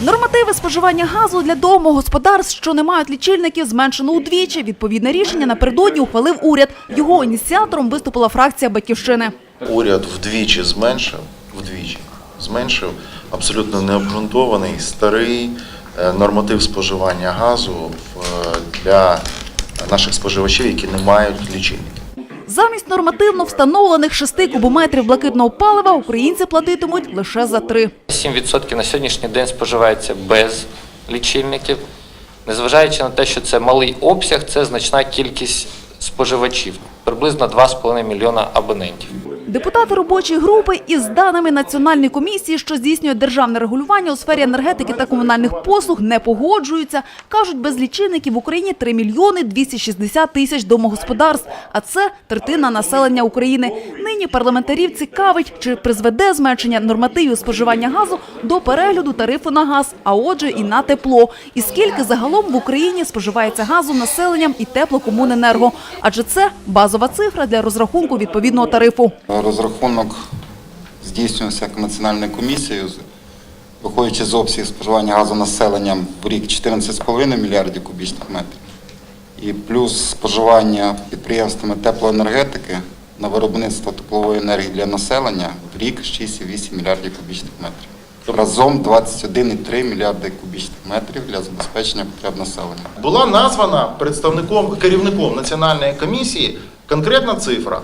Нормативи споживання газу для домогосподарств, що не мають лічильників, зменшено удвічі. Відповідне рішення напередодні ухвалив уряд. Його ініціатором виступила фракція Батьківщини. Уряд вдвічі зменшив, вдвічі зменшив абсолютно необґрунтований старий е, норматив споживання газу для наших споживачів, які не мають лічильників. Замість нормативно встановлених 6 кубометрів блакитного палива українці платитимуть лише за три. 7% на сьогоднішній день споживається без лічильників. Незважаючи на те, що це малий обсяг, це значна кількість споживачів, приблизно 2,5 мільйона абонентів. Депутати робочої групи із даними Національної комісії, що здійснює державне регулювання у сфері енергетики та комунальних послуг, не погоджуються. Кажуть, без лічильників в Україні 3 мільйони 260 тисяч домогосподарств, а це третина населення України. Нині парламентарів цікавить, чи призведе зменшення нормативів споживання газу до перегляду тарифу на газ, а отже і на тепло. І скільки загалом в Україні споживається газу населенням і теплокомуненерго. Адже це базова цифра для розрахунку відповідного тарифу. Розрахунок здійснювався національною комісією, виходячи з обсягів споживання газу населенням в рік 14,5 мільярдів кубічних метрів, і плюс споживання підприємствами теплоенергетики на виробництво теплової енергії для населення в рік 6,8 мільярдів кубічних метрів. Разом 21,3 мільярди кубічних метрів для забезпечення потреб населення. Була названа представником керівником національної комісії конкретна цифра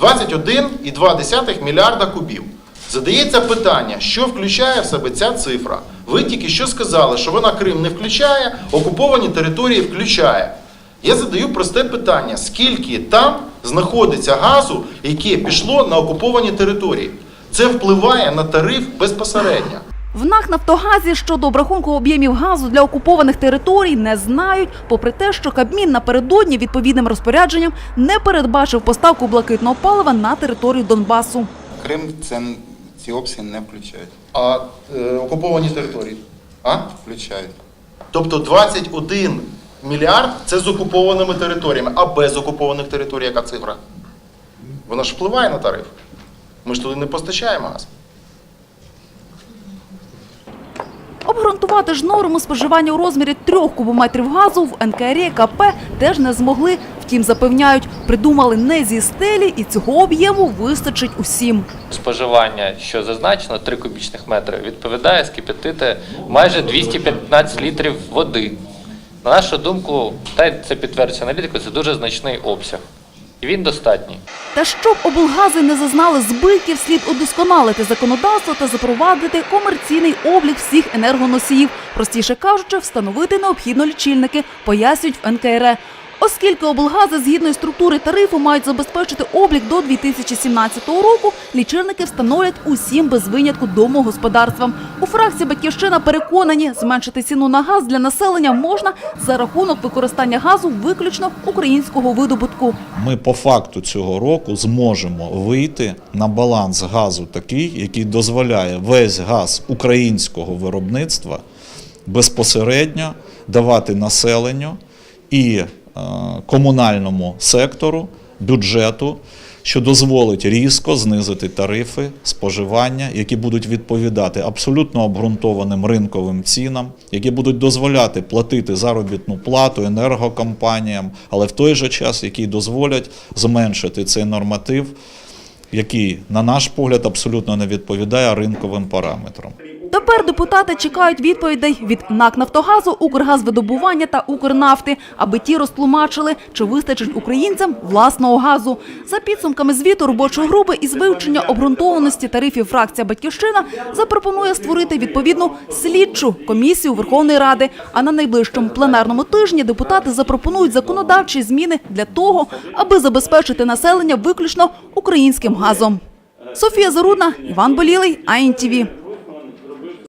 21,2 мільярда кубів. Задається питання, що включає в себе ця цифра. Ви тільки що сказали, що вона Крим не включає, окуповані території включає. Я задаю просте питання: скільки там знаходиться газу, яке пішло на окуповані території? Це впливає на тариф безпосередньо. В НАК «Нафтогазі» щодо обрахунку об'ємів газу для окупованих територій не знають, попри те, що Кабмін напередодні відповідним розпорядженням не передбачив поставку блакитного палива на територію Донбасу. Крим це, ці обсяги не включають. А е, окуповані території? А? Включають. Тобто 21 мільярд це з окупованими територіями, а без окупованих територій яка цифра? Вона ж впливає на тариф. Ми ж туди не постачаємо газ. Обґрунтувати ж норму споживання у розмірі трьох кубометрів газу в НКРі КП теж не змогли. Втім, запевняють, придумали не зі стелі і цього об'єму вистачить усім. Споживання, що зазначено, 3 кубічних метри, відповідає скип'ятити майже 215 літрів води. На нашу думку, та це підтверджується аналітикою, це дуже значний обсяг. Він достатній. Та щоб облгази не зазнали збитків, слід удосконалити законодавство та запровадити комерційний облік всіх енергоносіїв. Простіше кажучи, встановити необхідно лічильники, пояснюють в НКРЕ. Оскільки облгази згідно структури тарифу мають забезпечити облік до 2017 року, лічильники встановлять усім без винятку домогосподарствам. У фракції Батьківщина переконані, зменшити ціну на газ для населення можна за рахунок використання газу виключно українського видобутку. ми по факту цього року зможемо вийти на баланс газу такий, який дозволяє весь газ українського виробництва безпосередньо давати населенню і комунальному сектору, бюджету, що дозволить різко знизити тарифи споживання, які будуть відповідати абсолютно обґрунтованим ринковим цінам, які будуть дозволяти платити заробітну плату енергокомпаніям, але в той же час, які дозволять зменшити цей норматив, який, на наш погляд, абсолютно не відповідає ринковим параметрам. Тепер депутати чекають відповідей від НАК «Нафтогазу», «Укргазвидобування» та «Укрнафти», аби ті розтлумачили, чи вистачить українцям власного газу. За підсумками звіту робочої групи із вивчення обґрунтованості тарифів фракція «Батьківщина» запропонує створити відповідну слідчу комісію Верховної Ради. А на найближчому пленарному тижні депутати запропонують законодавчі зміни для того, аби забезпечити населення виключно українським газом. Софія Зарудна, Іван Болілий, АІНТІВІ.